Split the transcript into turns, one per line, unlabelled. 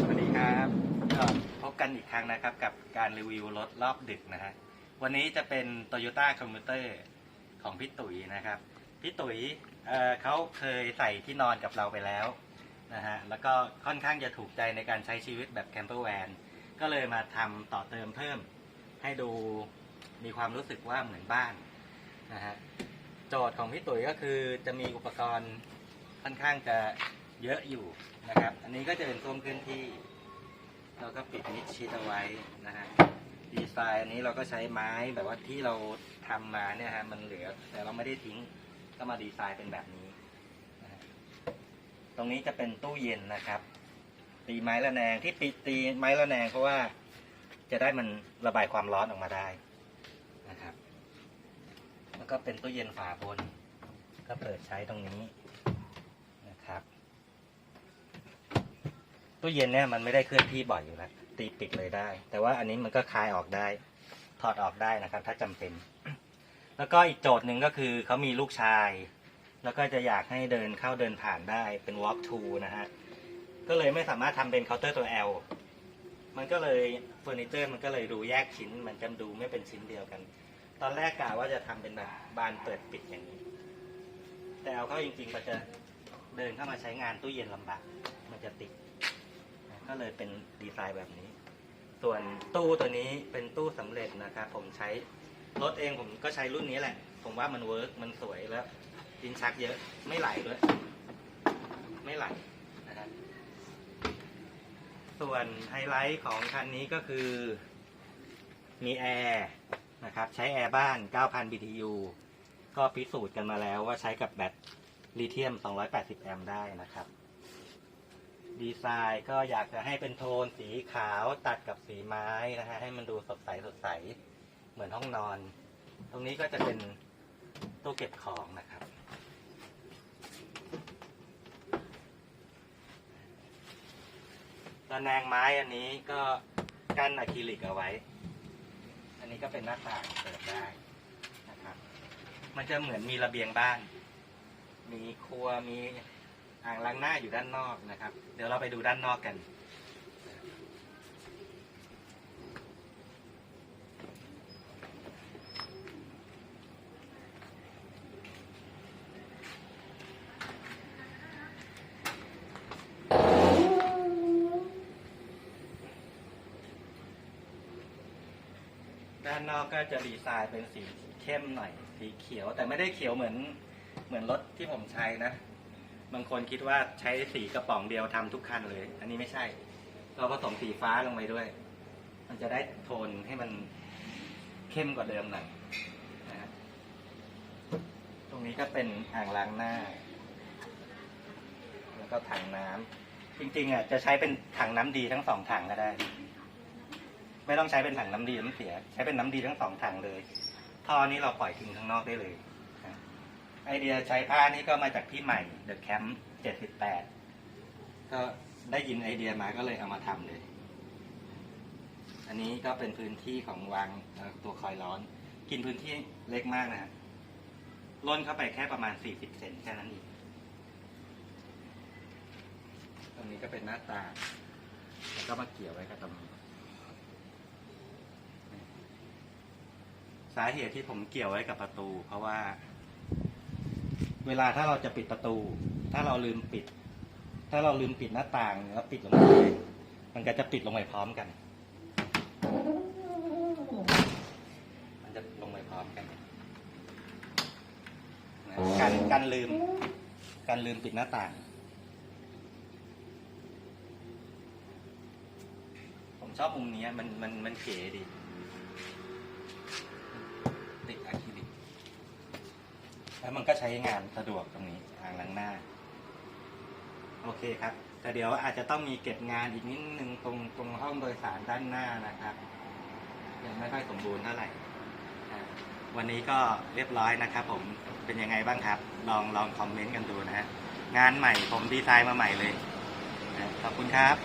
สวัสดีครับกันอีกครั้งนะครับ กับการรีวิวรถรอบดึกนะฮะ วันนี้จะเป็น Toyota Commuter ของพี่ตุ๋ยนะครับ พี่ตุ๋ยเเขาเคยใส่ที่นอนกับเราไปแล้วนะฮะ แล้วก็ค่อนข้างจะถูกใจในการใช้ชีวิตแบบแคมเปอร์แวนก็เลยมาทำต่อเติมเพิ่ม ให้ดูมีความรู้สึกว่าเหมือนบ้านนะฮะโจทย์ของพี่ตุ๋ยก็คือจะมีอุปกรณ์ค่อนข้างจะเยอะอยู่ นะครับ อันนี้ก็จะเป็นส้วมเคลื่อนที่ เราก็ปิดมิดชิดเอาไว้นะฮะดีไซน์อันนี้เราก็ใช้ไม้แบบว่าที่เราทำมาเนี่ยฮะมันเหลือ แต่เราไม่ได้ทิ้งก็มาดีไซน์เป็นแบบนี้นะฮะตรงนี้จะเป็นตู้เย็นนะครับ ตีไม้ระแนงที่ปิดตีไม้ระแนงเพราะว่าจะได้มันระบายความร้อนออกมาได้นะครับ แล้วก็เป็นตู้เย็นฝาบน ก็เปิดใช้ตรงนี้นะครับ ตู้เย็นเนี่ยมันไม่ได้เคลื่อนที่บ่อยอยู่แล้วตีปิดเลยได้ แต่ว่าอันนี้มันก็คลายออกได้ ถอดออกได้นะครับ ถ้าจำเป็น แล้วก็อีกโจทย์หนึ่งก็คือเขามีลูกชาย แล้วก็จะอยากให้เดินเข้าเดินผ่านได้เป็น walk to นะฮะก็เลยไม่สามารถทำเป็นเคาน์เตอร์ตัว L มันก็เลยเฟอร์นิเจอร์มันก็เลยดูแยกชิ้น มันจะดูไม่เป็นชิ้นเดียวกัน ตอนแรกกะว่าจะทำเป็นแบบบานเปิดปิดอย่างนี้ แต่เอาเข้าจริงๆมันจะเดินเข้ามาใช้งานตู้เย็นลำบาก มันจะติด ก็เลยเป็นดีไซน์แบบนี้ ส่วนตู้ตัวนี้เป็นตู้สำเร็จนะครับผมใช้รถเองผมก็ใช้รุ่นนี้แหละ ผมว่ามันเวิร์กมันสวยแล้วดินชักเยอะไม่ไหลด้วย ไม่ไหลนะครับส่วนไฮไลท์ของคันนี้ก็คือ มีแอร์นะครับ ใช้แอร์บ้าน 9,000 BTU ก็พิสูจน์กันมาแล้วว่าใช้กับแบตลิเธียม 280 แอมป์ได้นะครับ ดีไซน์ก็อยากจะให้เป็นโทนสีขาวตัดกับสีไม้นะฮะให้มันดูสดใสสดใสเหมือนห้องนอน ตรงนี้ก็จะเป็นตู้เก็บของนะครับ ตะแนงไม้อันนี้ก็กั้นอะคริลิกเอาไว้ อันนี้ก็เป็นหน้าต่างเปิดได้นะครับ มันจะเหมือนมีระเบียงบ้าน มีครัวมี อ่างล้างหน้าอยู่ด้านนอกนะครับ เดี๋ยวเราไปดูด้านนอกกัน ด้านนอกก็จะดีไซน์เป็นสีเข้มหน่อย สีเขียวแต่ไม่ได้เขียวเหมือนเหมือนรถที่ผมใช้นะ บางคนคิดว่าใช้สีกระป๋องเดียวทำทุกคันเลย อันนี้ไม่ใช่ เราผสมสีฟ้าลงไปด้วย มันจะได้โทนให้มันเข้มกว่าเดิมหน่อยนะฮะตรงนี้ก็เป็นอ่างล้างหน้า แล้วก็ถังน้ำจริงๆอะจะใช้เป็นถังน้ำดีทั้งสองถังก็ได้ ไม่ต้องใช้เป็นถังน้ำดีน้ำเสีย ใช้เป็นน้ำดีทั้งสองถังเลยท่อนี้เราปล่อยทิ้งข้างนอกได้เลย ไอเดียใช้ผ้านี่ก็มาจากพี่ใหม่ The Camp 78ก็ได้ยินไอเดียมาก็เลยเอามาทำเลย อันนี้ก็เป็นพื้นที่ของวางตัวคอยร้อน กินพื้นที่เล็กมากนะฮะล้นเข้าไปแค่ประมาณ40เซนแค่นั้นเองตรงนี้ก็เป็นหน้าตาแล้วก็มาเกี่ยวไว้กับตรงนี้สาเหตุที่ผมเกี่ยวไว้กับประตู เพราะว่า เวลาถ้าเราจะปิดประตู ถ้าเราลืมปิด ถ้าเราลืมปิดหน้าต่างแล้วปิดลงไปมันก็จะปิดลงไปพร้อมกัน มันจะลงไปพร้อมกันนะการการลืม การลืมปิดหน้าต่าง ผมชอบมุมนี้มันมันมันเก๋ดีอะคริลิก แล้วมันก็ใช้งานสะดวกตรงนี้อ่างล้างหน้า โอเคครับ แต่เดี๋ยวอาจจะต้องมีเก็บงานอีกนิดนึงตรงตรงห้องโดยสารด้านหน้านะครับยังไม่ค่อยสมบูรณ์เท่าไหร่วันนี้ก็เรียบร้อยนะครับผมเป็นยังไงบ้างครับ ลองลองคอมเมนต์กันดูนะฮะงานใหม่ผมดีไซน์มาใหม่เลยขอบคุณครับ